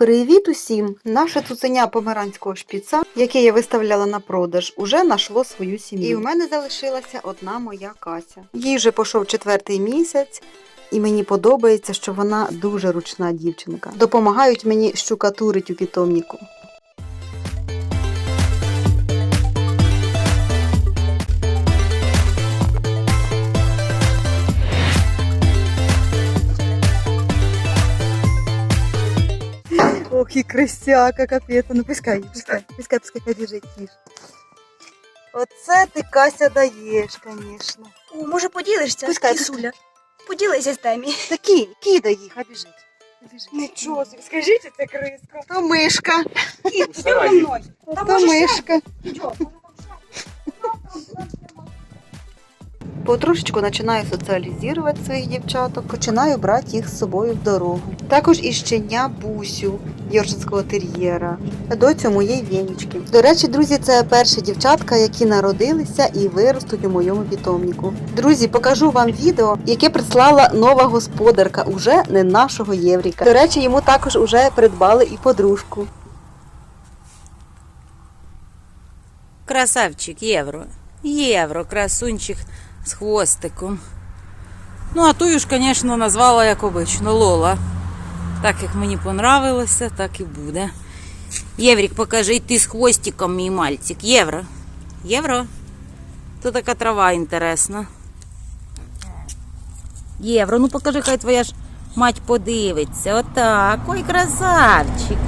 Привіт усім! Наше цуценя померанського шпіца, яке я виставляла на продаж, уже нашло свою сім'ю. І у мене залишилася одна моя Кася. Їй вже пішов четвертий місяць, і мені подобається, що вона дуже ручна дівчинка. Допомагають мені щукатурить у питомнику. Ох, і крисяка, капець. Ну пускай, пускай, пускай, пускай, біжить їж. Оце ти Кася даєш, звісно. О, може поділишся, Пускай, кисуля? Поділися з темі. Та кинь, кидай їх, хай біжить. Біжить. Нічого собі, скажіть, це криска. То мишка, мною. Там мишка. Йдемо. Потрошечку починаю соціалізувати своїх дівчаток, починаю брати їх з собою в дорогу. Також і щеня Бусю, йоршинського тер'єра, доцю моєї Вєнічки. До речі, друзі, це перші дівчатка, які народилися і виростуть у моєму питомнику. Друзі, покажу вам відео, яке прислала нова господарка, уже не нашого Євріка. До речі, йому також уже придбали і подружку. Красавчик євро. Євро, красунчик з хвостиком. Ну, а тую ж, звісно, назвала як обично Лола. Так як мені понравилося, так і буде. Єврік, покажи, ти з хвостиком, мій мальчик. Євро. Євро. Тут така трава інтересна. Євро, ну покажи, хай твоя ж мать подивиться. Отак. Ой, красавчик.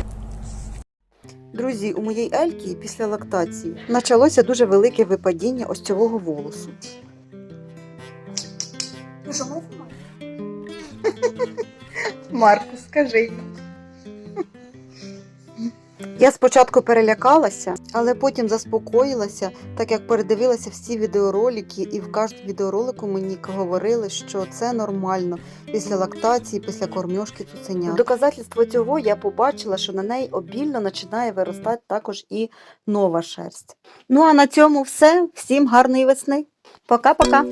Друзі, у моїй Ельки після лактації почалося дуже велике випадіння ось цього волосу. Мов? Марку, скажи. Я спочатку перелякалася, але потім заспокоїлася, так як передивилася всі відеоролики, і в кожному відеоролику мені говорили, що це нормально після лактації, після кормьошки цуценя. Доказательство цього я побачила, що на неї обільно починає виростати також і нова шерсть. Ну а на цьому все. Всім гарної весни. Пока-пока.